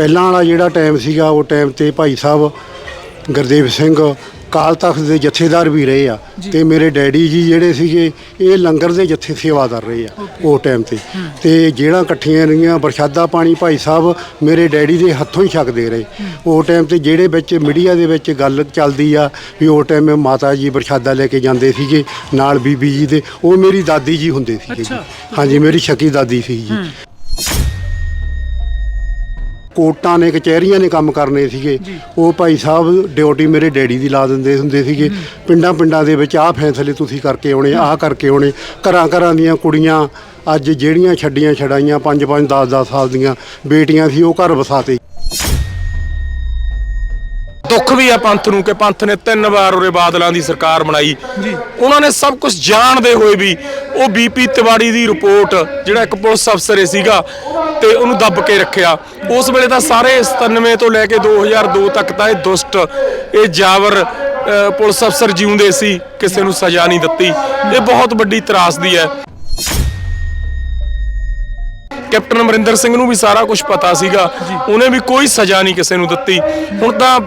ਪਹਿਲਾਂ ਵਾਲਾ ਜਿਹੜਾ ਟਾਈਮ ਸੀਗਾ ਉਹ ਟਾਈਮ ਤੇ ਭਾਈ ਸਾਹਿਬ ਗੁਰਦੇਵ ਸਿੰਘ ਕਾਲ ਤਖਤ ਦੇ ਜਥੇਦਾਰ ਵੀ ਰਹੇ ਆ ਤੇ ਮੇਰੇ ਡੈਡੀ ਜੀ ਜਿਹੜੇ ਸੀਗੇ ਇਹ ਲੰਗਰ ਦੇ ਜਥੇ ਸੇਵਾਦਾਰ ਰਹੇ ਆ ਉਹ ਟਾਈਮ ਤੇ। ਤੇ ਜਿਹੜਾ ਇਕੱਠੀਆਂ ਰਹੀਆਂ ਪ੍ਰਸ਼ਾਦਾ ਪਾਣੀ ਭਾਈ ਸਾਹਿਬ ਮੇਰੇ ਡੈਡੀ ਦੇ ਹੱਥੋਂ ਹੀ ਛਕਦੇ ਰਹੇ। ਉਹ ਟਾਈਮ ਤੇ ਜਿਹੜੇ ਵਿੱਚ ਮੀਡੀਆ ਦੇ ਵਿੱਚ ਗੱਲ ਚੱਲਦੀ ਆ ਵੀ ਉਹ ਟਾਈਮ ਮਾਤਾ ਜੀ ਪ੍ਰਸ਼ਾਦਾ ਲੈ ਕੇ ਜਾਂਦੇ ਸੀਗੇ ਨਾਲ ਬੀਬੀ ਜੀ ਦੇ ਉਹ ਮੇਰੀ ਦਾਦੀ ਜੀ ਹੁੰਦੇ ਸੀਗੇ। ਹਾਂਜੀ ਮੇਰੀ ਸ਼ਕੀ ਦਾਦੀ ਸੀ ਜੀ। ਕੋਰਟਾਂ ਨੇ ਕਚਹਿਰੀਆਂ ਨੇ ਕੰਮ ਕਰਨੇ ਸੀਗੇ। ਉਹ ਭਾਈ ਸਾਹਿਬ ਡਿਊਟੀ ਮੇਰੇ ਡੈਡੀ ਦੀ ਲਾ ਦਿੰਦੇ ਹੁੰਦੇ ਸੀਗੇ। ਪਿੰਡਾਂ ਪਿੰਡਾਂ ਦੇ ਵਿੱਚ ਆਹ ਫੈਸਲੇ ਤੁਸੀਂ ਕਰਕੇ ਆਉਣੇ ਆਹ ਕਰਕੇ ਆਉਣੇ। ਘਰਾਂ ਘਰਾਂ ਦੀਆਂ ਕੁੜੀਆਂ ਅੱਜ ਜਿਹੜੀਆਂ ਛੱਡੀਆਂ ਛਡਾਈਆਂ 5 5 10 10 ਸਾਲ ਦੀਆਂ ਬੇਟੀਆਂ ਸੀ ਉਹ ਘਰ ਵਸਾਤੇ ਦੁੱਖ ਵੀ ਆ ਪੰਥ ਨੂੰ ਕਿ ਪੰਥ ਨੇ ਤਿੰਨ ਵਾਰ ਉਰੇ ਬਾਦਲਾਂ ਦੀ ਸਰਕਾਰ ਬਣਾਈ। ਉਹਨਾਂ ਨੇ ਸਭ ਕੁਝ ਜਾਣਦੇ ਹੋਏ ਵੀ ਉਹ ਬੀਪੀ ਤਿਵਾੜੀ ਦੀ ਰਿਪੋਰਟ ਜਿਹੜਾ ਇੱਕ ਪੁਲਿਸ ਅਫਸਰ ਸੀਗਾ ਤੇ ਉਹਨੂੰ ਦੱਬ ਕੇ ਰੱਖਿਆ। ਉਸ ਵੇਲੇ ਤਾਂ ਸਾਰੇ 97 ਤੋਂ ਲੈ ਕੇ 2002 ਤੱਕ ਤਾਂ ਇਹ ਦੁਸ਼ਟ ਇਹ ਜਾਵਰ ਪੁਲਿਸ ਅਫਸਰ ਜਿਉਂਦੇ ਸੀ ਕਿਸੇ ਨੂੰ ਸਜ਼ਾ ਨਹੀਂ ਦਿੱਤੀ। ਇਹ ਬਹੁਤ ਵੱਡੀ ਤਰਾਸਦੀ ਹੈ। ਕੈਪਟਨ ਅਮਰਿੰਦਰ ਸਿੰਘ ਨੂੰ ਵੀ ਸਾਰਾ ਕੁਝ ਪਤਾ ਸੀਗਾ। ਉਹਨੇ ਵੀ ਕੋਈ ਸਜ਼ਾ ਨਹੀਂ ਕਿਸੇ ਨੂੰ ਦਿੱਤੀ। ਹੁਣ ਤਾਂ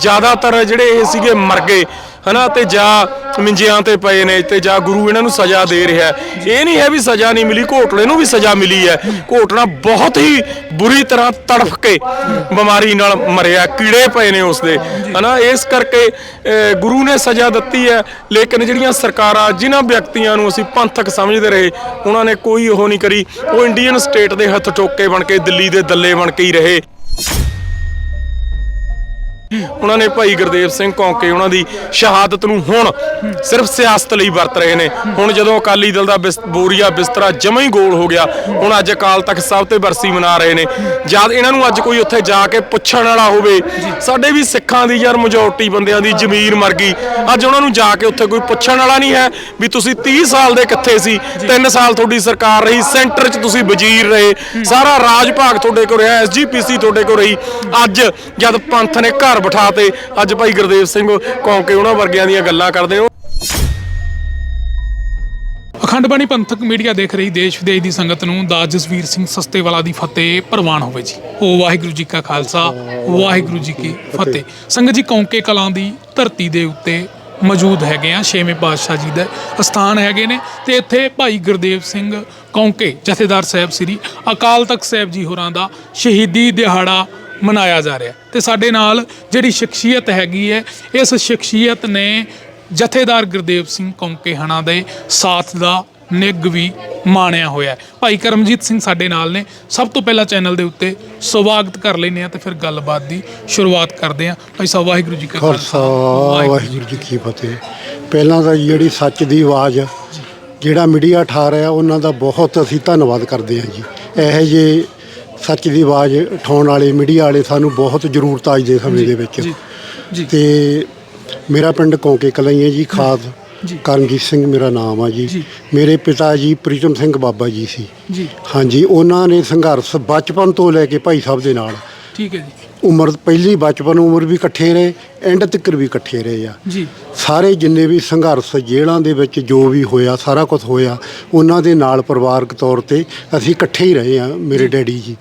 ਜ਼ਿਆਦਾਤਰ ਜਿਹੜੇ ਇਹ ਸੀਗੇ ਮਰ ਗਏ, ਹਨਾ, ਤੇ ਜਾਂ ਮਿੰਜਿਆਂ ਤੇ ਪਏ ਨੇ ਤੇ ਜਾਂ ਗੁਰੂ ਇਹਨਾਂ ਨੂੰ ਸਜ਼ਾ ਦੇ ਰਿਹਾ ਇਹ ਨਹੀਂ ਹੈ ਵੀ ਸਜ਼ਾ ਨਹੀਂ ਮਿਲੀ, ਘੋਟਲੇ ਨੂੰ ਵੀ ਸਜ਼ਾ ਮਿਲੀ ਹੈ। ਘੋਟਣਾ ਬਹੁਤ ਹੀ ਬੁਰੀ ਤਰ੍ਹਾਂ ਤੜਫ ਕੇ ਬਿਮਾਰੀ ਨਾਲ ਮਰਿਆ, ਕੀੜੇ ਪਏ ਨੇ ਉਸਦੇ, ਹਨਾ, ਇਸ ਕਰਕੇ ਗੁਰੂ ਨੇ ਸਜ਼ਾ ਦਿੱਤੀ ਹੈ, ਲੇਕਿਨ ਜਿਹੜੀਆਂ ਸਰਕਾਰਾਂ, ਜਿਨ੍ਹਾਂ ਵਿਅਕਤੀਆਂ ਨੂੰ ਅਸੀਂ ਪੰਥਕ ਸਮਝਦੇ ਰਹੇ, ਉਹਨਾਂ ਨੇ ਕੋਈ ਉਹ ਨਹੀਂ ਕਰੀ। ਉਹ ਇੰਡੀਅਨ ਸਟੇਟ ਦੇ ਹੱਥ ਟੋਕੇ ਬਣ ਕੇ, ਦਿੱਲੀ ਦੇ ਦੱਲੇ ਬਣ ਕੇ ਹੀ ਰਹੇ। ਉਹਨਾਂ ਨੇ ਭਾਈ ਗੁਰਦੇਵ ਸਿੰਘ ਕੌਂਕੇ ਉਹਨਾਂ ਦੀ ਸ਼ਹਾਦਤ ਨੂੰ ਹੁਣ ਸਿਰਫ ਸਿਆਸਤ ਲਈ ਵਰਤ ਰਹੇ ਨੇ। ਹੁਣ ਜਦੋਂ ਅਕਾਲੀ ਦਲ ਦਾ ਬੋਰੀਆ ਬਿਸਤਰਾ ਜਮਾ ਹੀ ਗੋਲ ਹੋ ਗਿਆ, ਹੁਣ ਅੱਜ ਅਕਾਲ ਤਖਤ ਸਾਹਿਬ ਤੇ ਬਰਸੀ ਮਨਾ ਰਹੇ ਨੇ। ਜਦ ਇਹਨਾਂ ਨੂੰ ਅੱਜ ਕੋਈ ਉੱਥੇ ਜਾ ਕੇ ਪੁੱਛਣ ਵਾਲਾ ਹੋਵੇ, ਸਾਡੇ ਵੀ ਸਿੱਖਾਂ ਦੀ ਯਾਰ ਮੈਜੋਰਟੀ ਬੰਦਿਆਂ ਦੀ ਜ਼ਮੀਰ ਮਰ ਗਈ। ਅੱਜ ਉਹਨਾਂ ਨੂੰ ਜਾ ਕੇ ਉੱਥੇ ਕੋਈ ਪੁੱਛਣ ਵਾਲਾ ਨਹੀਂ ਹੈ ਵੀ ਤੁਸੀਂ 30 ਸਾਲ ਦੇ ਕਿੱਥੇ ਸੀ 3 ਸਾਲ ਤੁਹਾਡੀ ਸਰਕਾਰ ਰਹੀ, ਸੈਂਟਰ 'ਚ ਤੁਸੀਂ ਵਜ਼ੀਰ ਰਹੇ। ਸਾਰਾ ਰਾਜ ਭਾਗ ਤੁਹਾਡੇ ਕੋਲ ਰਿਹਾ ਐਸਜੀਪੀਸੀ ਤੁਹਾਡੇ ਕੋਲ ਰਹੀ। ਅੱਜ ਜਦ ਪੰਥ ਨੇ ਘਰ ਬਿਠਾ ਤੇ ਅੱਜ ਭਾਈ ਗੁਰਦੇਵ ਸਿੰਘ ਕੌਂਕੇ ਉਹਨਾਂ ਵਰਗਿਆਂ ਦੀਆਂ ਗੱਲਾਂ ਕਰਦੇ ਨੇ ਅਖੰਡ ਬਾਣੀ ਪੰਥਕ ਮੀਡੀਆ ਦੇਖ ਰਹੀ ਦੇਸ਼ ਵਿਦੇਸ਼ ਦੀ ਸੰਗਤ ਨੂੰ ਦਾਸ ਜਸਵੀਰ ਸਿੰਘ ਸਸਤੇਵਾਲਾ ਦੀ ਫਤਿਹ ਪ੍ਰਵਾਨ ਹੋਵੇ ਜੀ। ਉਹ ਵਾਹਿਗੁਰੂ ਜੀ ਕਾ ਖਾਲਸਾ, ਵਾਹਿਗੁਰੂ ਜੀ ਕੀ ਫਤਿਹ। ਸੰਗਤ ਜੀ, ਕੌਂਕੇ ਕਲਾਂ ਦੀ ਧਰਤੀ ਦੇ ਉੱਤੇ ਮੌਜੂਦ ਹੈਗੇ ਆ। ਛੇਵੇਂ ਪਾਤਸ਼ਾਹ ਜੀ ਦਾ ਅਸਥਾਨ ਹੈਗੇ ਨੇ ਤੇ ਇੱਥੇ ਭਾਈ ਗੁਰਦੇਵ ਸਿੰਘ ਕੌਂਕੇ ਜਥੇਦਾਰ ਸਾਹਿਬ ਸ੍ਰੀ ਅਕਾਲ ਤਖਤ ਸਾਹਿਬ ਜੀ ਹੋਰਾਂ ਦਾ ਸ਼ਹੀਦੀ ਦਿਹਾੜਾ ਮਨਾਇਆ ਜਾ ਰਿਹਾ ਤੇ ਸਾਡੇ ਨਾਲ ਜਿਹੜੀ ਸ਼ਖਸੀਅਤ ਹੈਗੀ ਹੈ, ਇਸ ਸ਼ਖਸੀਅਤ ਨੇ ਜਥੇਦਾਰ ਗੁਰਦੇਵ ਸਿੰਘ ਕੌਂਕੇ ਹਣਾ ਦੇ ਸਾਥ ਦਾ ਨਿੱਘ ਵੀ ਮਾਣਿਆ ਹੋਇਆ ਭਾਈ ਕਰਮਜੀਤ ਸਿੰਘ ਸਾਡੇ ਨਾਲ ਨੇ। ਸਭ ਤੋਂ ਪਹਿਲਾਂ ਚੈਨਲ ਦੇ ਉੱਤੇ ਸਵਾਗਤ ਕਰ ਲੈਨੇ ਆ ਤੇ ਫਿਰ ਗੱਲਬਾਤ ਦੀ ਸ਼ੁਰੂਆਤ ਕਰਦੇ ਆ ਭਾਈ ਸਾਹਿਬ, ਵਾਹਿਗੁਰੂ ਜੀ ਕਾ ਖਾਲਸਾ, ਵਾਹਿਗੁਰੂ ਜੀ ਕੀ ਫਤਿਹ। ਪਹਿਲਾਂ ਤਾਂ ਜਿਹੜੀ ਸੱਚ ਦੀ ਆਵਾਜ਼, ਜਿਹੜਾ ਮੀਡੀਆ ਠਾ ਰਿਹਾ, ਉਹਨਾਂ ਦਾ ਬਹੁਤ ਅਸੀਂ ਧੰਨਵਾਦ ਕਰਦੇ ਹਾਂ ਜੀ। ਇਹੋ ਜਿਹੇ ਸੱਚ ਦੀ ਆਵਾਜ਼ ਉਠਾਉਣ ਵਾਲੇ ਮੀਡੀਆ ਵਾਲੇ ਸਾਨੂੰ ਬਹੁਤ ਜ਼ਰੂਰਤ ਆ ਅੱਜ ਦੇ ਸਮੇਂ ਦੇ ਵਿੱਚ। ਜੀ ਤੇ ਮੇਰਾ ਪਿੰਡ ਕੌਂਕੇ ਕਲਾਈ ਹੈ ਜੀ ਖਾਸ ਕਰਮਜੀਤ ਸਿੰਘ ਮੇਰਾ ਨਾਮ ਆ ਜੀ। ਜੀ। ਮੇਰੇ ਪਿਤਾ ਜੀ ਪ੍ਰੀਤਮ ਸਿੰਘ ਬਾਬਾ ਜੀ ਸੀ। ਜੀ। ਹਾਂਜੀ ਉਹਨਾਂ ਨੇ ਸੰਘਰਸ਼ ਬਚਪਨ ਤੋਂ ਲੈ ਕੇ ਭਾਈ ਸਾਹਿਬ ਦੇ ਨਾਲ ਠੀਕ ਹੈ ਜੀ। ਉਮਰ ਪਹਿਲੀ ਬਚਪਨ ਉਮਰ ਵੀ ਇਕੱਠੇ ਰਹੇ ਐਂਡ ਤੱਕ ਵੀ ਇਕੱਠੇ ਰਹੇ ਆ। ਜੀ। ਸਾਰੇ ਜਿੰਨੇ ਵੀ ਸੰਘਰਸ਼ ਜੇਲ੍ਹਾਂ ਦੇ ਵਿੱਚ ਜੋ ਵੀ ਹੋਇਆ ਸਾਰਾ ਕੁਝ ਹੋਇਆ ਉਹਨਾਂ ਦੇ ਨਾਲ ਪਰਿਵਾਰਕ ਤੌਰ ਤੇ ਅਸੀਂ ਇਕੱਠੇ ਹੀ ਰਹੇ ਆ ਮੇਰੇ ਡੈਡੀ ਜੀ।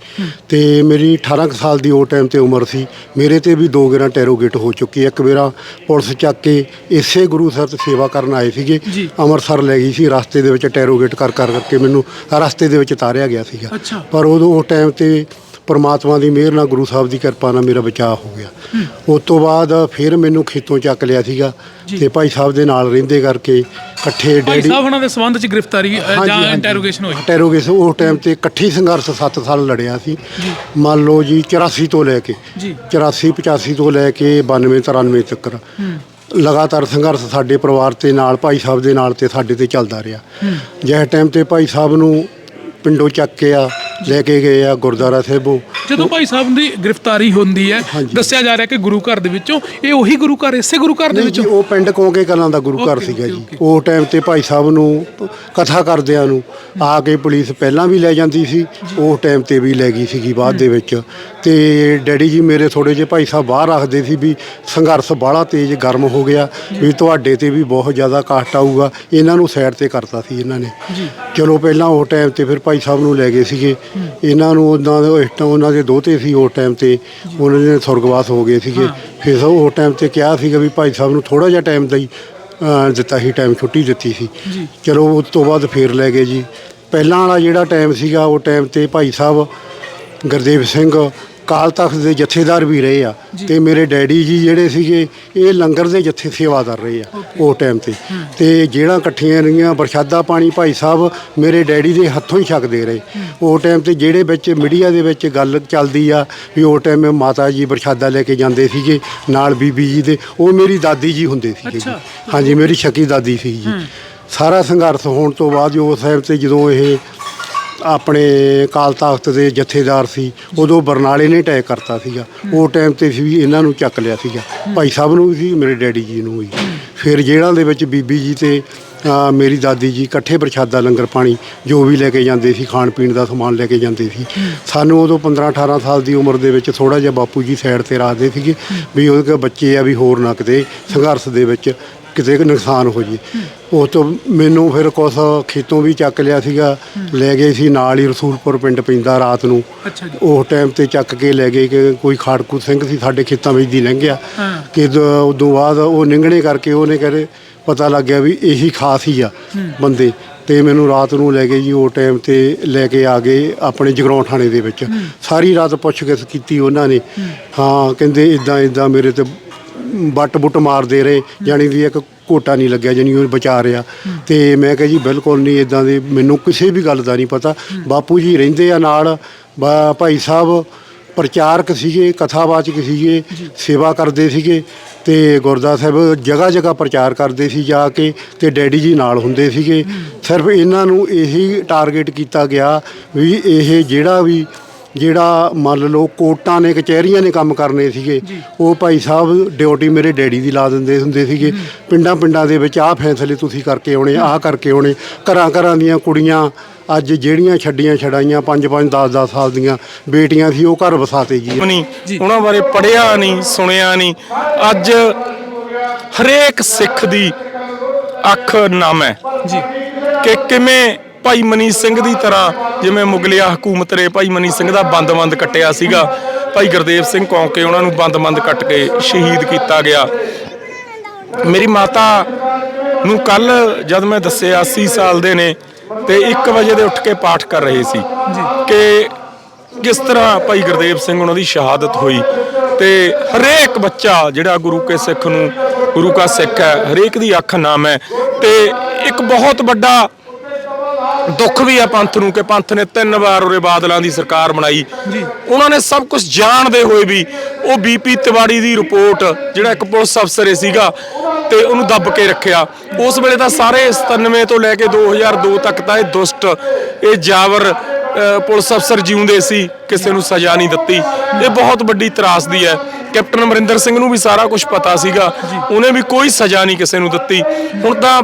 ਤੇ ਮੇਰੀ 18 ਕੁ ਸਾਲ ਦੀ ਉਹ ਟਾਈਮ ਤੇ ਉਮਰ ਸੀ। ਮੇਰੇ ਤੇ ਵੀ ਦੋ ਗੇਰਾਂ ਟੈਰੋਗੇਟ ਹੋ ਚੁੱਕੀ ਇੱਕ ਮੇਰਾ ਪੁਲਿਸ ਚੱਕ ਕੇ ਇਸੇ ਗੁਰੂ ਸਾਹਿਬ ਸੇਵਾ ਕਰਨ ਆਏ ਸੀਗੇ। ਅੰਮ੍ਰਿਤਸਰ ਲੈ ਗਈ ਸੀ ਰਸਤੇ ਦੇ ਵਿੱਚ ਟੈਰੋਗੇਟ ਕਰ ਕਰ ਕਰਕੇ ਮੈਨੂੰ ਰਸਤੇ ਦੇ ਵਿੱਚ ਤਾਰਿਆ ਗਿਆ ਸੀਗਾ। ਪਰ ਉਦੋਂ ਉਹ ਟਾਈਮ ਤੇ ਪਰਮਾਤਮਾ ਦੀ ਮਿਹਰ ਨਾਲ ਗੁਰੂ ਸਾਹਿਬ ਦੀ ਕਿਰਪਾ ਨਾਲ ਮੇਰਾ ਬਚਾਅ ਹੋ ਗਿਆ। ਉਸ ਤੋਂ ਬਾਅਦ ਫਿਰ ਮੈਨੂੰ ਖੇਤੋਂ ਚੱਕ ਲਿਆ ਸੀਗਾ ਤੇ ਭਾਈ ਸਾਹਿਬ ਦੇ ਨਾਲ ਰਹਿੰਦੇ ਕਰਕੇ ਇਕੱਠੇ ਭਾਈ ਡੈਡੀ ਸਾਹਿਬ ਉਹਨਾਂ ਦੇ ਸੰਬੰਧ ਚ ਗ੍ਰਿਫਤਾਰੀ ਅ, ਜਾਂ। ਇੰਟਰੋਗੇਸ਼ਨ ਹੋਈ? ਇੰਟਰੋਗੇਸ਼ਨ ਉਸ ਟਾਈਮ ਤੇ ਇਕੱਠੀ ਸੰਘਰਸ਼ 7 ਸਾਲ ਲੜਿਆ ਸੀ। ਮੰਨ ਲਓ ਜੀ 84 ਤੋਂ ਲੈ ਕੇ ਜੀ। 84 85 ਤੋਂ ਲੈ ਕੇ 92 93 ਤੱਕ। ਲਗਾਤਾਰ ਸੰਘਰਸ਼ ਸਾਡੇ ਪਰਿਵਾਰ ਤੇ ਨਾਲ ਭਾਈ ਸਾਹਿਬ ਦੇ ਨਾਲ ਤੇ ਸਾਡੇ ਤੇ ਚੱਲਦਾ ਰਿਹਾ। ਜਿਸ ਟਾਈਮ ਤੇ ਭਾਈ ਸਾਹਿਬ ਨੂੰ ਪਿੰਡੋਂ ਚੱਕ ਕੇ ਆ ਲੈ ਕੇ ਗਏ ਆ ਗੁਰਦੁਆਰਾ ਸਾਹਿਬੋਂ ਜਦੋਂ ਭਾਈ ਸਾਹਿਬ ਦੀ ਗ੍ਰਿਫਤਾਰੀ ਹੁੰਦੀ ਹੈ ਹਾਂਜੀ। ਦੱਸਿਆ ਜਾ ਰਿਹਾ ਕਿ ਗੁਰੂ ਘਰ ਦੇ ਵਿੱਚੋਂ ਇਹ ਉਹੀ ਗੁਰੂ ਘਰ ਇਸੇ ਗੁਰੂ ਘਰ ਦੇ ਨਹੀਂ ਜੀ ਵਿੱਚੋਂ ਉਹ ਪਿੰਡ ਕੌਂਕੇ ਕਲਾਂ ਦਾ ਗੁਰੂ ਘਰ ਓਕੇ, ਸੀਗਾ ਜੀ। ਓਕੇ। ਉਹ ਟਾਈਮ ਤੇ ਭਾਈ ਸਾਹਿਬ ਨੂੰ ਕਥਾ ਕਰਦਿਆਂ ਨੂੰ ਆ ਕੇ ਪੁਲਿਸ ਪਹਿਲਾਂ ਵੀ ਲੈ ਜਾਂਦੀ ਸੀ ਉਹ ਟਾਈਮ ਤੇ ਵੀ ਲੈ ਗਈ ਸੀਗੀ ਬਾਅਦ ਦੇ ਵਿੱਚ। ਤੇ ਡੈਡੀ ਜੀ ਮੇਰੇ ਥੋੜੇ ਜਿਹੇ ਭਾਈ ਸਾਹਿਬ ਬਾਹਰ ਰੱਖਦੇ ਸੀ ਵੀ ਸੰਘਰਸ਼ ਬਾਹਲਾ ਤੇਜ਼ ਗਰਮ ਹੋ ਗਿਆ ਵੀ ਤੁਹਾਡੇ ਤੇ ਵੀ ਬਹੁਤ ਜ਼ਿਆਦਾ ਕਾਸਟ ਆਊਗਾ। ਇਹਨਾਂ ਨੂੰ ਸਾਈਡ ਤੇ ਕਰਤਾ ਸੀ ਇਹਨਾਂ ਨੇ। ਚਲੋ ਪਹਿਲਾਂ ਉਹ ਟਾਈਮ ਤੇ ਫਿਰ ਭਾਈ ਸਾਹਿਬ ਨੂੰ ਲੈ ਗਏ ਸੀਗੇ। ਇਹਨਾਂ ਨੂੰ ਉਹਨਾਂ ਦੇ ਇਸ ਟਾਈਮ ਉਹਨਾਂ ਦੇ ਦੋਤੇ ਸੀ ਉਸ ਟਾਈਮ ਤੇ। ਉਹਨਾਂ ਦੇ ਸੁਰਗਵਾਸ ਹੋ ਗਏ ਸੀਗੇ। ਫਿਰ ਸਭ ਉਹ ਟਾਈਮ ਤੇ ਕਿਹਾ ਸੀਗਾ ਵੀ ਭਾਈ ਸਾਹਿਬ ਨੂੰ ਥੋੜਾ ਜਿਹਾ ਟਾਈਮ ਦਾ ਹੀ ਅਹ, ਦਿੱਤਾ ਸੀ ਟਾਈਮ ਛੁੱਟੀ ਦਿੱਤੀ ਸੀ। ਚਲੋ ਉਸ ਤੋਂ ਬਾਅਦ ਫੇਰ ਲੈ ਗਏ ਜੀ। ਪਹਿਲਾਂ ਵਾਲਾ ਜਿਹੜਾ ਟਾਈਮ ਸੀਗਾ ਉਹ ਟਾਈਮ ਤੇ ਭਾਈ ਸਾਹਿਬ ਗੁਰਦੇਵ ਸਿੰਘ ਕਾਲ ਤਖਤ ਦੇ ਜਥੇਦਾਰ ਵੀ ਰਹੇ ਆ ਤੇ ਮੇਰੇ ਡੈਡੀ ਜੀ ਜਿਹੜੇ ਸੀਗੇ ਇਹ ਲੰਗਰ ਦੇ ਜਥੇ ਸੇਵਾਦਾਰ ਰਹੇ ਆ ਉਹ ਟਾਈਮ ਤੇ। ਤੇ ਜਿਹੜਾ ਇਕੱਠੀਆਂ ਰਹੀਆਂ ਪ੍ਰਸ਼ਾਦਾ ਪਾਣੀ ਭਾਈ ਸਾਹਿਬ ਮੇਰੇ ਡੈਡੀ ਦੇ ਹੱਥੋਂ ਹੀ ਛਕਦੇ ਰਹੇ। ਉਹ ਟਾਈਮ ਤੇ ਜਿਹੜੇ ਵਿੱਚ ਮੀਡੀਆ ਦੇ ਵਿੱਚ ਗੱਲ ਚੱਲਦੀ ਆ ਵੀ ਉਹ ਟਾਈਮ ਮਾਤਾ ਜੀ ਪ੍ਰਸ਼ਾਦਾ ਲੈ ਕੇ ਜਾਂਦੇ ਸੀਗੇ ਨਾਲ ਬੀਬੀ ਜੀ ਦੇ ਉਹ ਮੇਰੀ ਦਾਦੀ ਜੀ ਹੁੰਦੇ ਸੀਗੇ ਜੀ। ਹਾਂਜੀ ਮੇਰੀ ਸ਼ਕੀ ਦਾਦੀ ਸੀ ਜੀ। ਸਾਰਾ ਸੰਘਰਸ਼ ਹੋਣ ਤੋਂ ਬਾਅਦ ਉਸ ਟਾਈਮ ਤੇ ਜਦੋਂ ਇਹ ਆਪਣੇ ਕਾਲ ਤਖਤ ਦੇ ਜਥੇਦਾਰ ਸੀ ਉਦੋਂ ਬਰਨਾਲੇ ਨੇ ਅਟੈਕ ਕਰਤਾ ਸੀਗਾ। ਉਹ ਟਾਈਮ ਤੇ ਸੀ ਵੀ ਇਹਨਾਂ ਨੂੰ ਚੱਕ ਲਿਆ ਸੀਗਾ। ਭਾਈ ਸਾਹਿਬ ਨੂੰ ਵੀ ਸੀ ਮੇਰੇ ਡੈਡੀ ਜੀ ਨੂੰ ਵੀ। ਫਿਰ ਜੇਲ੍ਹਾਂ ਦੇ ਵਿੱਚ ਬੀਬੀ ਜੀ ਤੇ ਅਹ, ਮੇਰੀ ਦਾਦੀ ਜੀ ਇਕੱਠੇ ਪ੍ਰਸ਼ਾਦਾ ਲੰਗਰ ਪਾਣੀ ਜੋ ਵੀ ਲੈ ਕੇ ਜਾਂਦੇ ਸੀ ਖਾਣ ਪੀਣ ਦਾ ਸਮਾਨ ਲੈ ਕੇ ਜਾਂਦੇ ਸੀ। ਸਾਨੂੰ ਉਦੋਂ 15 18 ਸਾਲ ਦੀ ਉਮਰ ਦੇ ਵਿੱਚ ਥੋੜਾ ਜਿਹਾ ਬਾਪੂ ਜੀ ਸਾਈਡ ਤੇ ਰੱਖਦੇ ਸੀਗੇ ਵੀ ਉਹਦੇ ਬੱਚੇ ਆ ਵੀ ਹੋਰ ਨਾ ਕਿਤੇ ਸੰਘਰਸ਼ ਦੇ ਵਿੱਚ ਕਿਤੇ ਨੁਕਸਾਨ ਹੋ ਜੇ। ਉਹ ਤੋਂ ਮੈਨੂੰ ਫਿਰ ਕੁਛ ਖੇਤੋਂ ਵੀ ਚੱਕ ਲਿਆ ਸੀਗਾ। ਲੈ ਗਏ ਸੀ ਨਾਲ ਹੀ ਰਸੂਲਪੁਰ ਪਿੰਡ ਪੈਂਦਾ ਰਾਤ ਨੂੰ। ਅੱਛਾ ਜੀ। ਉਹ ਟਾਈਮ ਤੇ ਚੱਕ ਕੇ ਲੈ ਗਏ ਕਿ ਕੋਈ ਖਾੜਕੂ ਸਿੰਘ ਸੀ ਸਾਡੇ ਖੇਤਾਂ ਵਿੱਚ ਦੀ ਲੰਘਿਆ। ਹਾਂ। ਕਿ ਦ- ਉਦੋਂ ਬਾਅਦ ਉਹ ਨਿੰਗਣੇ ਕਰਕੇ ਉਹਨੇ ਕਰੇ ਪਤਾ ਲੱਗ ਗਿਆ ਵੀ ਇਹੀ ਖਾਸ ਹੀ ਆ ਬੰਦੇ। ਤੇ ਮੈਨੂੰ ਰਾਤ ਨੂੰ ਲੈ ਗਏ ਜੀ ਉਹ ਟਾਈਮ ਤੇ ਲੈ ਕੇ ਆ ਗਏ ਆਪਣੇ ਜਗਰਾਉਂ ਥਾਣੇ ਦੇ ਵਿੱਚ। ਸਾਰੀ ਰਾਤ ਪੁੱਛਗਿੱਛ ਕੀਤੀ ਉਹਨਾਂ ਨੇ। ਹਾਂ। ਕਹਿੰਦੇ ਇਦਾਂ ਇਦਾਂ ਮੇਰੇ ਤੇ ਬੱਟ ਬੁੱਟ ਮਾਰਦੇ ਰਹੇ ਜਾਣੀ ਦੀ ਇੱਕ ਕੋਟਾ ਨਹੀਂ ਲੱਗਿਆ ਜਾਣੀ ਉਹ ਬਚਾ ਰਿਹਾ। ਤੇ ਮੈਂ ਕਿਹਾ ਜੀ ਬਿਲਕੁਲ ਨਹੀਂ ਇਦਾਂ ਦੇ ਮੈਨੂੰ ਕਿਸੇ ਵੀ ਗੱਲ ਦਾ ਨਹੀਂ ਪਤਾ। ਬਾਪੂ ਜੀ ਰਹਿੰਦੇ ਆ ਨਾਲ ਭਾਈ ਸਾਹਿਬ ਪ੍ਰਚਾਰਕ ਸੀਗੇ ਕਥਾਵਾਚਕ ਸੀਗੇ ਸੇਵਾ ਕਰਦੇ ਸੀਗੇ ਤੇ ਗੁਰਦਾ ਸਾਹਿਬ ਜਗ੍ਹਾ ਜਗ੍ਹਾ ਪ੍ਰਚਾਰ ਕਰਦੇ ਸੀ ਜਾ ਕੇ ਤੇ ਡੈਡੀ ਜੀ ਨਾਲ ਹੁੰਦੇ ਸੀਗੇ। ਸਿਰਫ ਇਹਨਾਂ ਨੂੰ ਇਹੀ ਟਾਰਗੇਟ ਕੀਤਾ ਗਿਆ ਵੀ ਇਹ ਜਿਹੜਾ ਵੀ ਜਿਹੜਾ ਮੰਨ ਲਓ ਕੋਰਟਾਂ ਨੇ ਕਚਹਿਰੀਆਂ ਨੇ ਕੰਮ ਕਰਨੇ ਸੀਗੇ ਉਹ ਭਾਈ ਸਾਹਿਬ ਡਿਊਟੀ ਮੇਰੇ ਡੈਡੀ ਦੀ ਲਾ ਦਿੰਦੇ ਹੁੰਦੇ ਸੀਗੇ। ਪਿੰਡਾਂ ਪਿੰਡਾਂ ਦੇ ਵਿੱਚ ਆਹ ਫੈਸਲੇ ਤੁਸੀਂ ਕਰਕੇ ਆਉਣੇ ਆਹ ਕਰਕੇ ਆਉਣੇ। ਘਰਾਂ ਘਰਾਂ ਦੀਆਂ ਕੁੜੀਆਂ ਅੱਜ ਜਿਹੜੀਆਂ ਛੱਡੀਆਂ ਛਡਾਈਆਂ 5 5 10 10 ਸਾਲ ਦੀਆਂ ਬੇਟੀਆਂ ਸੀ ਉਹ ਘਰ ਵਸਾਤੇ ਜੀ ਨਹੀਂ ਉਹਨਾਂ ਬਾਰੇ ਪੜਿਆ ਨਹੀਂ ਸੁਣਿਆ ਨਹੀਂ। ਅੱਜ ਹਰੇਕ ਸਿੱਖ ਦੀ ਅੱਖ ਨਮ ਹੈ ਜੀ। ਕਿ ਕਿਵੇਂ ਭਾਈ ਮਨੀ ਸਿੰਘ ਦੀ ਤਰ੍ਹਾਂ ਜਿਵੇਂ ਮੁਗਲਿਆ ਹਕੂਮਤ ਨੇ ਭਾਈ ਮਨੀ ਸਿੰਘ ਦਾ ਬੰਦ-ਬੰਦ ਕੱਟਿਆ ਸੀਗਾ। ਭਾਈ ਗੁਰਦੇਵ ਸਿੰਘ ਕੌਂਕੇ ਉਹਨਾਂ ਨੂੰ ਬੰਦ-ਬੰਦ ਕੱਟ ਕੇ ਸ਼ਹੀਦ ਕੀਤਾ ਗਿਆ। ਮੇਰੀ ਮਾਤਾ ਨੂੰ ਕੱਲ ਜਦ ਮੈਂ ਦੱਸਿਆ 80 ਸਾਲ ਦੇ ਨੇ ਤੇ 1 ਵਜੇ ਦੇ ਉੱਠ ਕੇ ਪਾਠ ਕਰ ਰਹੇ ਸੀ ਕਿ ਕਿਸ ਤਰ੍ਹਾਂ ਭਾਈ ਗੁਰਦੇਵ ਸਿੰਘ ਉਹਨਾਂ ਦੀ ਸ਼ਹਾਦਤ ਹੋਈ ਤੇ ਹਰੇਕ ਬੱਚਾ ਜਿਹੜਾ ਗੁਰੂ ਕੇ ਸਿੱਖ ਨੂੰ ਗੁਰੂ ਕਾ ਸਿੱਖ ਹੈ ਹਰੇਕ ਦੀ ਅੱਖ ਨਾਮ ਹੈ ਤੇ ਇੱਕ ਬਹੁਤ ਵੱਡਾ ਦੁੱਖ ਵੀ ਆ ਪੰਥ ਨੂੰ ਕਿ ਪੰਥ ਨੇ ਤਿੰਨ ਵਾਰ ਉਰੇ ਬਾਦਲਾਂ ਦੀ ਸਰਕਾਰ ਬਣਾਈ। ਉਹਨਾਂ ਨੇ ਸਭ ਕੁਝ ਜਾਣਦੇ ਹੋਏ ਵੀ ਉਹ ਬੀਪੀ ਤਿਵਾੜੀ ਦੀ ਰਿਪੋਰਟ ਜਿਹੜਾ ਇੱਕ ਪੁਲਿਸ ਅਫਸਰ ਸੀਗਾ ਤੇ ਉਹਨੂੰ ਦੱਬ ਕੇ ਰੱਖਿਆ। ਉਸ ਵੇਲੇ ਤਾਂ ਸਾਰੇ 97 ਤੋਂ ਲੈ ਕੇ 2002 ਤੱਕ ਤਾਂ ਇਹ ਦੁਸ਼ਟ ਇਹ ਜਾਵਰ ਪੁਲਿਸ ਅਫਸਰ ਜਿਉਂਦੇ ਸੀ ਕਿਸੇ ਨੂੰ ਸਜ਼ਾ ਨਹੀਂ ਦਿੱਤੀ। ਇਹ ਬਹੁਤ ਵੱਡੀ ਤਰਾਸਦੀ ਹੈ। ਕੈਪਟਨ ਅਮਰਿੰਦਰ ਸਿੰਘ ਨੂੰ ਵੀ ਸਾਰਾ ਕੁਝ ਪਤਾ ਸੀਗਾ। ਉਹਨੇ ਵੀ ਕੋਈ ਸਜ਼ਾ ਨਹੀਂ ਕਿਸੇ ਨੂੰ ਦਿੱਤੀ। ਹੁਣ ਤਾਂ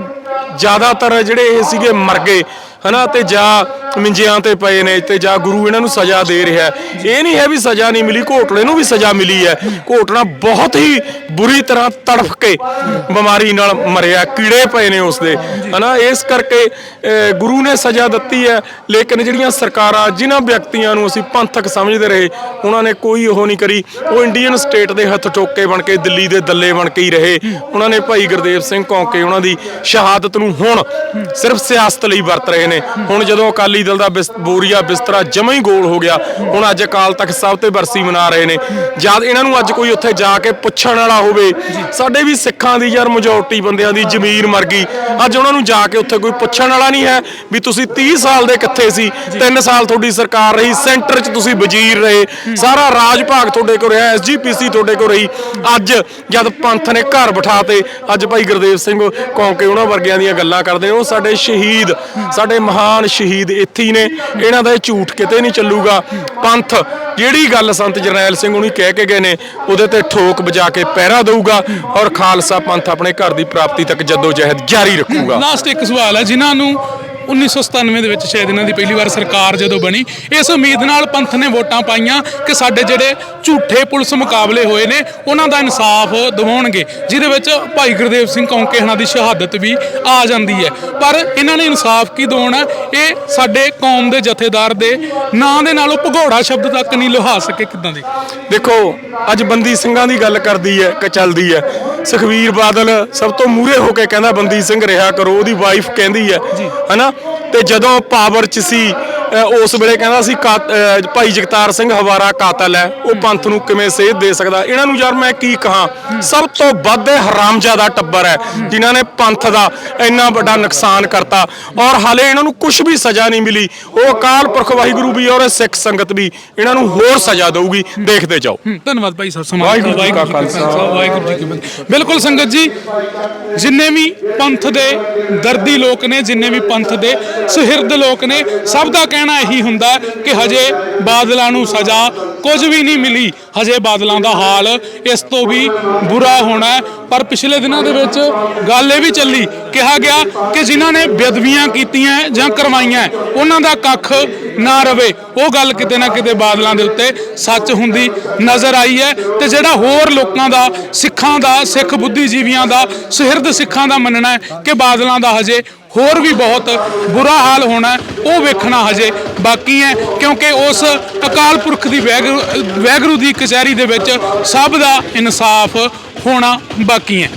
ਜ਼ਿਆਦਾਤਰ ਜਿਹੜੇ ਇਹ ਸੀਗੇ ਮਰ ਗਏ। ਹਨਾ? ਤੇ ਜਾਂ ਮਿੰਜਿਆਂ ਤੇ ਪਏ ਨੇ, ਤੇ ਜਾਂ ਗੁਰੂ ਇਹਨਾਂ ਨੂੰ ਸਜ਼ਾ ਦੇ ਰਿਹਾ ਇਹ ਨਹੀਂ ਹੈ ਵੀ ਸਜ਼ਾ ਨਹੀਂ ਮਿਲੀ, ਘੋਟਲੇ ਨੂੰ ਵੀ ਸਜ਼ਾ ਮਿਲੀ ਹੈ। ਘੋਟਣਾ ਬਹੁਤ ਹੀ ਬੁਰੀ ਤਰ੍ਹਾਂ ਤੜਫ ਕੇ ਬਿਮਾਰੀ ਨਾਲ ਮਰਿਆ, ਕੀੜੇ ਪਏ ਨੇ ਉਸਦੇ। ਹਨਾ? ਇਸ ਕਰਕੇ ਗੁਰੂ ਨੇ ਸਜ਼ਾ ਦਿੱਤੀ ਹੈ, ਲੇਕਿਨ ਜਿਹੜੀਆਂ ਸਰਕਾਰਾਂ, ਜਿਨ੍ਹਾਂ ਵਿਅਕਤੀਆਂ ਨੂੰ ਅਸੀਂ ਪੰਥਕ ਸਮਝਦੇ ਰਹੇ, ਉਹਨਾਂ ਨੇ ਕੋਈ ਉਹ ਨਹੀਂ ਕਰੀ। ਉਹ ਇੰਡੀਅਨ ਸਟੇਟ ਦੇ ਹੱਥ ਟੋਕੇ ਬਣ ਕੇ ਦਿੱਲੀ ਦੇ ਦੱਲੇ ਬਣ ਕੇ ਹੀ ਰਹੇ। ਉਹਨਾਂ ਨੇ ਭਾਈ ਗੁਰਦੇਵ ਸਿੰਘ ਕੌਂਕੇ, ਉਹਨਾਂ ਦੀ ਸ਼ਹਾਦਤ ਨੂੰ ਹੁਣ ਸਿਰਫ ਸਿਆਸਤ ਲਈ ਵਰਤ ਰਹੇ ਨੇ। ਹੁਣ ਜਦੋਂ ਅਕਾਲੀ ਦਲ ਦਾ ਬੋਰੀਆ ਬਿਸਤਰਾ ਜਮਾ ਹੀ ਗੋਲ ਹੋ ਗਿਆ, ਹੁਣ ਅੱਜ ਅਕਾਲ ਤਖਤ ਸਾਹਿਬ ਤੇ ਬਰਸੀ ਮਨਾ ਰਹੇ ਨੇ। ਜਦ ਇਹਨਾਂ ਨੂੰ ਅੱਜ ਕੋਈ ਉੱਥੇ ਜਾ ਕੇ ਪੁੱਛਣ ਵਾਲਾ ਹੋਵੇ, ਸਾਡੇ ਵੀ ਸਿੱਖਾਂ ਦੀ ਯਾਰ ਮੈਜੋਰਟੀ ਬੰਦਿਆਂ ਦੀ ਜ਼ਮੀਰ ਮਰ ਗਈ। ਅੱਜ ਉਹਨਾਂ ਨੂੰ ਜਾ ਕੇ ਉੱਥੇ ਕੋਈ ਪੁੱਛਣ ਵਾਲਾ ਨਹੀਂ ਹੈ ਵੀ ਤੁਸੀਂ 30 ਸਾਲ ਦੇ ਕਿੱਥੇ ਸੀ 3 ਸਾਲ ਤੁਹਾਡੀ ਸਰਕਾਰ ਰਹੀ, ਸੈਂਟਰ 'ਚ ਤੁਸੀਂ ਵਜ਼ੀਰ ਰਹੇ। ਸਾਰਾ ਰਾਜ ਭਾਗ ਤੁਹਾਡੇ ਕੋਲ ਰਿਹਾ ਐਸਜੀਪੀਸੀ ਤੁਹਾਡੇ ਕੋਲ ਰਹੀ। ਅੱਜ ਜਦ ਪੰਥ ਨੇ ਘਰ ਬਿਠਾ ਤੇ ਅੱਜ ਭਾਈ ਗੁਰਦੇਵ ਸਿੰਘ ਕੌਂਕੇ ਉਹਨਾਂ ਵਰਗਿਆਂ ਦੀਆਂ ਗੱਲਾਂ ਕਰਦੇ ਨੇ, ਉਹ ਸਾਡੇ ਸ਼ਹੀਦ, ਸਾਡੇ ਮਹਾਨ ਸ਼ਹੀਦ ਇੱਥੇ ਹੀ ਨੇ। ਇਹਨਾਂ ਦਾ ਇਹ ਝੂਠ ਕਿਤੇ ਨਹੀਂ ਚੱਲੂਗਾ। ਪੰਥ, ਜਿਹੜੀ ਗੱਲ ਸੰਤ ਜਰਨੈਲ ਸਿੰਘ ਉਹਨੂੰ ਕਹਿ ਕੇ ਗਏ ਨੇ, ਉਹਦੇ ਤੇ ਠੋਕ ਵਜਾ ਕੇ ਪਹਿਰਾ ਦਊਗਾ ਔਰ ਖਾਲਸਾ ਪੰਥ ਆਪਣੇ ਘਰ ਦੀ ਪ੍ਰਾਪਤੀ ਤੱਕ ਜੱਦੋ ਜਹਿਦ ਜਾਰੀ ਰੱਖੂਗਾ। ਲਾਸਟ ਇੱਕ ਸਵਾਲ ਹੈ, ਜਿਨ੍ਹਾਂ ਨੂੰ 1997 ਦੇ ਵਿੱਚ ਸ਼ਾਇਦ ਇਹਨਾਂ ਦੀ ਪਹਿਲੀ ਵਾਰ ਸਰਕਾਰ ਜਦੋਂ ਬਣੀ, ਇਸ ਉਮੀਦ ਨਾਲ ਪੰਥ ਨੇ ਵੋਟਾਂ ਪਾਈਆਂ ਕਿ ਸਾਡੇ ਜਿਹੜੇ ਝੂਠੇ ਪੁਲਿਸ ਮੁਕਾਬਲੇ ਹੋਏ ਨੇ, ਉਹਨਾਂ ਦਾ ਇਨਸਾਫ ਦਿਵਾਉਣਗੇ, ਜਿਹਦੇ ਵਿੱਚ ਭਾਈ ਗੁਰਦੇਵ ਸਿੰਘ ਕੌਂਕੇ ਹਣਾ ਦੀ ਸ਼ਹਾਦਤ ਵੀ ਆ ਜਾਂਦੀ ਹੈ। ਪਰ ਇਹਨਾਂ ਨੇ ਇਨਸਾਫ ਕੀ ਦਿਵਾਉਣਾ? ਇਹ ਸਾਡੇ ਕੌਮ ਦੇ ਜਥੇਦਾਰ ਦੇ ਨਾਂ ਦੇ ਨਾਲੋਂ ਭਗੌੜਾ ਸ਼ਬਦ ਤੱਕ ਨਹੀਂ ਲੁਹਾ ਸਕੇ ਕਿਦਾਂ ਦੇ? ਦੇਖੋ, ਅੱਜ ਬੰਦੀ ਸਿੰਘਾਂ ਦੀ ਗੱਲ ਕਰਦੀ ਹੈ ਕਿ ਚੱਲਦੀ ਹੈ। ਸੁਖਵੀਰ ਬਾਦਲ ਸਭ ਤੋਂ ਮੂਹਰੇ ਹੋ ਕੇ ਕਹਿੰਦਾ ਬੰਦੀ ਸਿੰਘ ਰਿਹਾ ਕਰੋ। ਉਹਦੀ ਵਾਈਫ ਕਹਿੰਦੀ ਹੈ ਹਨਾ? ਤੇ ਜਦੋਂ ਪਾਵਰ 'ਚ ਸੀ ਉਸ ਵੇਲੇ ਕਹਿੰਦਾ ਸੀ ਭਾਈ ਜਗਤਾਰ ਸਿੰਘ ਹਵਾਰਾ ਕਾਤਲ ਹੈ ਉਹ ਪੰਥ ਨੂੰ ਕਿਵੇਂ ਸੇਧ ਦੇ ਸਕਦਾ? ਇਹਨਾਂ ਨੂੰ ਯਾਰ ਮੈਂ ਕੀ ਕਹਾਂ? ਸਭ ਤੋਂ ਵੱਧ ਇਹ ਹਰਾਮਜ਼ਾਦਾ ਟੱਬਰ ਹੈ ਜਿਨ੍ਹਾਂ ਨੇ ਪੰਥ ਦਾ ਇੰਨਾ ਵੱਡਾ ਨੁਕਸਾਨ ਕਰਤਾ। ਔਰ ਹਾਲੇ ਇਹਨਾਂ ਨੂੰ ਕੁਝ ਵੀ ਸਜ਼ਾ ਨਹੀਂ ਮਿਲੀ। ਉਹ ਅਕਾਲ ਪੁਰਖ ਵਾਹਿਗੁਰੂ ਵੀ ਔਰ ਸਿੱਖ ਸੰਗਤ ਵੀ ਇਹਨਾਂ ਨੂੰ ਹੋਰ ਸਜ਼ਾ ਦੇਊਗੀ। ਦੇਖਦੇ ਜਾਓ। ਧੰਨਵਾਦ ਭਾਈ ਸਾਹਿਬ ਸਮਾਂ ਵਾਹਿਗੁਰੂ ਜੀ ਕਾ ਖਾਲਸਾ, ਵਾਹਿਗੁਰੂ ਜੀ ਕੀ ਫਤਿਹ। ਬਿਲਕੁਲ ਸੰਗਤ ਜੀ ਜਿੰਨੇ ਵੀ ਪੰਥ ਦੇ ਦਰਦੀ ਲੋਕ ਨੇ ਜਿੰਨੇ ਵੀ ਪੰਥ ਦੇ ਸੁਹਿਰਦ ਲੋਕ ਨੇ ਸਭ ਦਾ ਕਹਿਣਾ ਇਹੀ ਹੁੰਦਾ ਕਿ ਹਜੇ ਬਾਦਲਾਂ ਨੂੰ ਸਜ਼ਾ ਕੁਝ ਵੀ ਨਹੀਂ ਮਿਲੀ। ਹਜੇ ਬਾਦਲਾਂ ਦਾ ਹਾਲ ਇਸ ਤੋਂ ਵੀ ਬੁਰਾ ਹੋਣਾ ਪਰ ਪਿਛਲੇ ਦਿਨਾਂ ਦੇ ਵਿੱਚ ਗੱਲ ਇਹ ਵੀ ਚੱਲੀ, ਕਿਹਾ ਗਿਆ ਕਿ ਜਿਨ੍ਹਾਂ ਨੇ ਬੇਦਬੀਆਂ ਕੀਤੀਆਂ ਜਾਂ ਕਰਵਾਈਆਂ ਉਹਨਾਂ ਦਾ ਕੱਖ ਨਾ ਰਵੇ। ਉਹ ਗੱਲ ਕਿਤੇ ਨਾ ਕਿਤੇ ਬਾਦਲਾਂ ਦੇ ਉੱਤੇ ਸੱਚ ਹੁੰਦੀ ਨਜ਼ਰ ਆਈ ਹੈ ਤੇ ਜਿਹੜਾ ਹੋਰ ਲੋਕਾਂ ਦਾ, ਸਿੱਖਾਂ ਦਾ, ਸਿੱਖ ਬੁੱਧੀਜੀਵੀਆਂ ਦਾ, ਸੁਹਿਰਦ ਸਿੱਖਾਂ ਦਾ ਮੰਨਣਾ ਹੈ ਕਿ ਬਾਦਲਾਂ ਦਾ ਹਜੇ ਹੋਰ ਵੀ ਬਹੁਤ ਬੁਰਾ ਹਾਲ ਹੋਣਾ ਉਹ ਵੇਖਣਾ ਹਜੇ ਬਾਕੀ ਹੈ, ਕਿਉਂਕਿ ਉਸ ਅਕਾਲ ਪੁਰਖ ਦੀ ਵੈਗੁਰੂ ਵੈਗੁਰੂ ਦੀ ਕਚਹਿਰੀ ਦੇ ਵਿੱਚ ਸਭ ਦਾ ਇਨਸਾਫ ਹੋਣਾ ਬਾਕੀ ਹੈ।